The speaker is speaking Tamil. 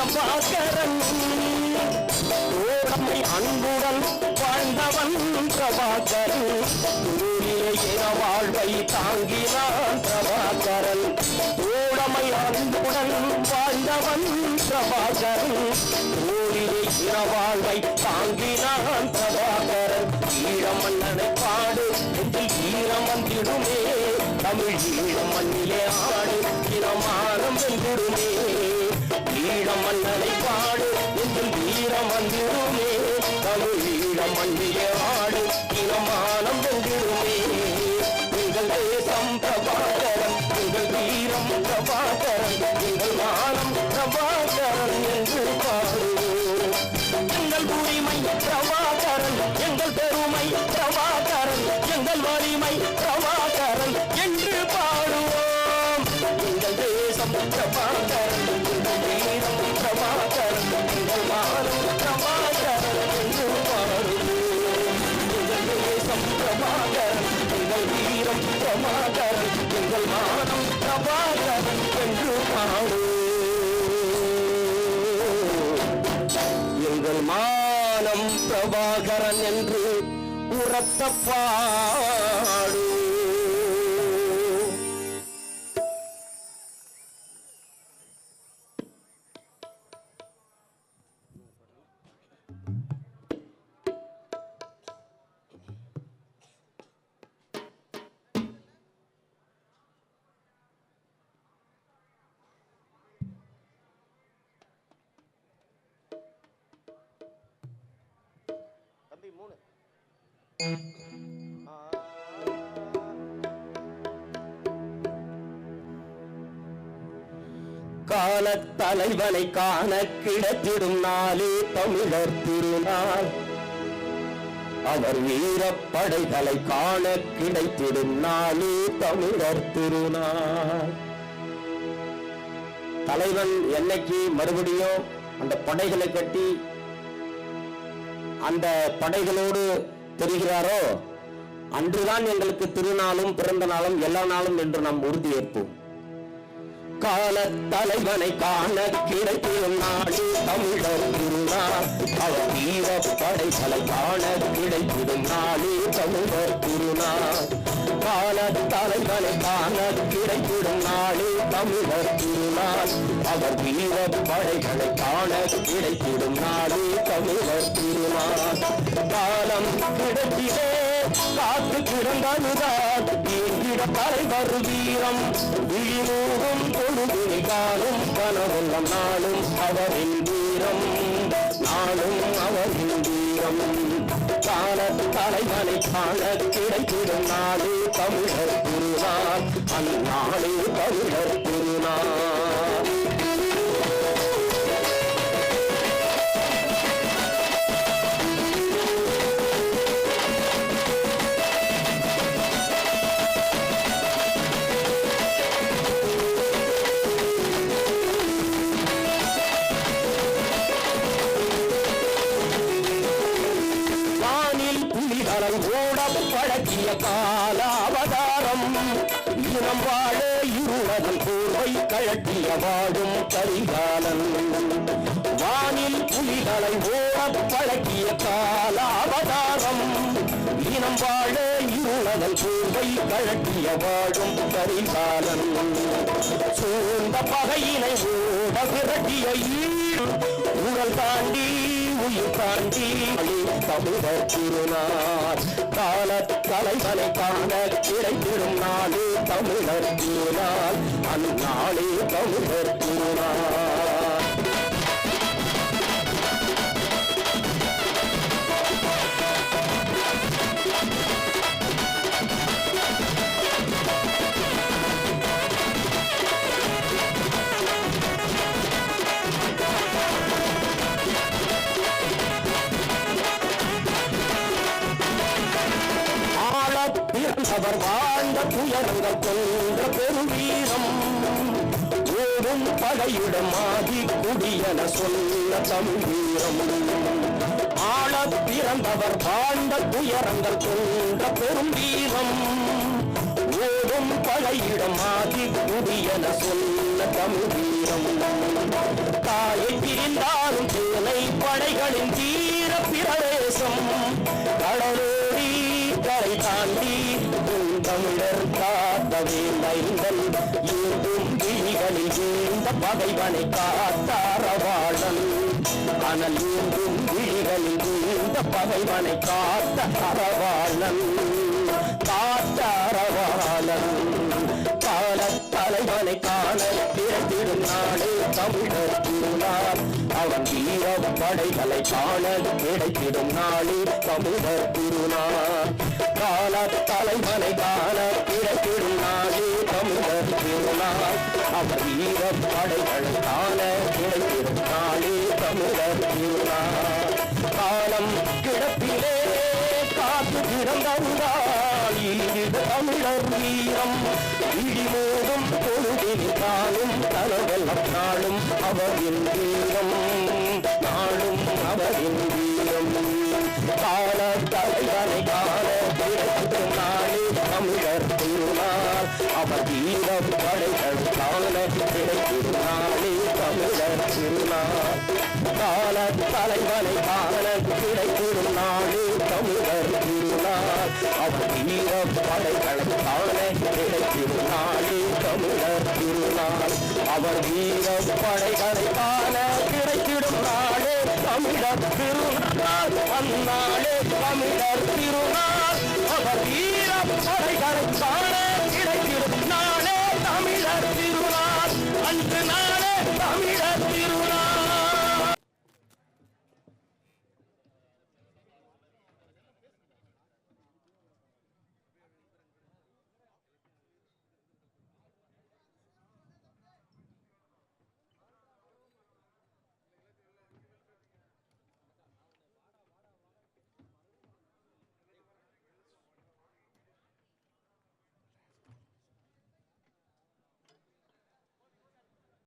பிரபாகரன் தோழமை அன்புடன் வாழ்ந்தவன் பிரபாகரன். ஊரிலே வாழ்வை தாங்கினான் பிரபாகரன். தோழமை அன்புடன் வாழ்ந்தவன் பிரபாகரன். ஊரிலே இன வாழ்வை தாங்கினான் பிரபாகரன். ஈழம் மன்னனை பாடு என்று ஈரம் வந்திடுமே. தமிழ் ஈழம் மண்ணிலே ஆடு இனமானம் வென்றிடுமே. ஈழம் மன்னனை பாடு என்று வீரம் வந்திருமே தமிழ் ஈழம் மண்ணிலே ஆடு தீரமானம் வென்றிடுமே. எங்கள் தேசம் பிரபாகரன் எங்கள் வீரம் பிரபாகரன் எங்கள் மானம் பிரபாகரன் என்று பாடு. எங்கள் உரிமை பிரபாகரன் எங்கள் பெருமை பிரபாகரன் எங்கள் வலிமை பிரபாகரன் என்று பாடுவோம். எங்கள் தேசம் பிரபாகரன். மாதவன் எங்கள் மாதம் பிரபாகரன் என்று பாடு எங்கள் மானம் பிரபாகரன் என்று உரத்த பாடு. மூணு. கால தலைவனை காண கிடத்திடும் நாளே தமிழர் திருநாள். அவர் வீரப்படைகளை காண கிடைத்திடும் நாளே தமிழர் திருநாள். தலைவன் என்னைக்கு மறுபடியும் அந்த படைகளை கட்டி அந்த படைகளோடு தெரிகிறாரோ? அன்றுதான் எங்களுக்கு திருநாளும் பிறந்த நாளும் எல்லா நாளும் என்று நாம் உறுதியேற்போம் கால தலைவனை காண கிடைக்கும் நாடு தமிழர் திருநாள். அவர் வீர படைகளை காண கிடைத்திடும் நாடு தமிழர் திருநாள். கால தலைவனை காண கிடைத்திடும் நாடு தமிழர் திருநாள். அவர் வீர படைகளை காண கிடைத்திடும் நாடு தமிழர் திருநாள். காலம் கிடைத்திலே காத்து கிடந்தனுதான் ஈங்கிட தலைவர் வீரம்? விழிமூகும் பொழுதில் காணும் கனவுள்ள நாளும் அவரின் வீரம். நாளும் அவரின் வீரம். காண தலைவனை காண கிடைத்திடும் நாளே தமிழர் திருநாள். அந்நாளே தமிழர் திருநாள். புலிகளை ஓட பழக்கிய கால இனம் வாழ இருளதன் போர்வை கழட்டிய வாடும் கரிகாலன் வானில் புலிகளை ஓட பழக்கிய காலாவதாரம். இனம் வாழ இருளதன் போர்வை கழட்டிய வாடும் கரிகாலன் சூழ்ந்த பகையினை ஓட விரட்டிய ஈழ் உடல் தாண்டி உயிர் தாண்டி தமிழர் திருநாள். கால தலைவனை காண கிடைத்திடும் நாளே தமிழர் திருநாள். அந்நாளே தமிழர் திருநாள். அவர் வாழ்ந்த துயரங்கள் கொன்ற பெருவீரம். கூறும் படையிடம் ஆகி குடியன சொல்ல தமிழ் வீரம் ஆள பிறந்தவர் வாழ்ந்த துயரங்கள் கொன்ற பெரும் வீரம் ஓடும் பழையிடம் ஆகி குடியன சொல்ல தமிழ் வீரம் தாயை பிரிந்தாலும் சேனை படைகளின் தீர பிரதேசம் கடலோரி கரை தாண்டி வேந்தைந்தன் ஏந்தும் விழிகளில் வீழ்ந்த பகைவனை காத்தாரவாழன் அனல் ஏந்தும் விழிகளில் வீழ்ந்த பகைவனை காத்த அறவாழன் காத்த அறவாழன் கால தலைவனை காண பிறந்திடும் நாளே தமிழர் திருநாள் அவன் வீர படைகளை காண கிடைத்திடும் நாளே தமிழர் திருநாள் கால தலைவனை காண திருநாள் வீர படைகள் காண கிடைத்திடும் நாளே தமிழர் திருநாள். காலம் கிடப்பிலே காத்து கிடந்தால் ஈடு தமிழர் வீரம் இடிமோதும் பொழுதில் காலும் கனவெல்லாம் நாளும் அவரின் வீரம் நாளும் அவரின் வீரம் கால தலைவனை கால கிடைக்கும் நாளே தமிழர் திருநாள் அவர் வீரம் படை தலைவனை மாணன் கிடைத்திடும் நாடு தமிழர் திருநாள். அவர் வீர படைகளை காண கிடைத்திடும் நாடு தமிழர் திருநாள். அவர் வீர படைகளை காண கிடைத்திடும் நாடு தமிழர் திருநாள். அந்நாளே தமிழர் திருநாள். அவர் வீர படைகளை காண கிடைத்திடும் நாளே தமிழர் திருநாள். அன்று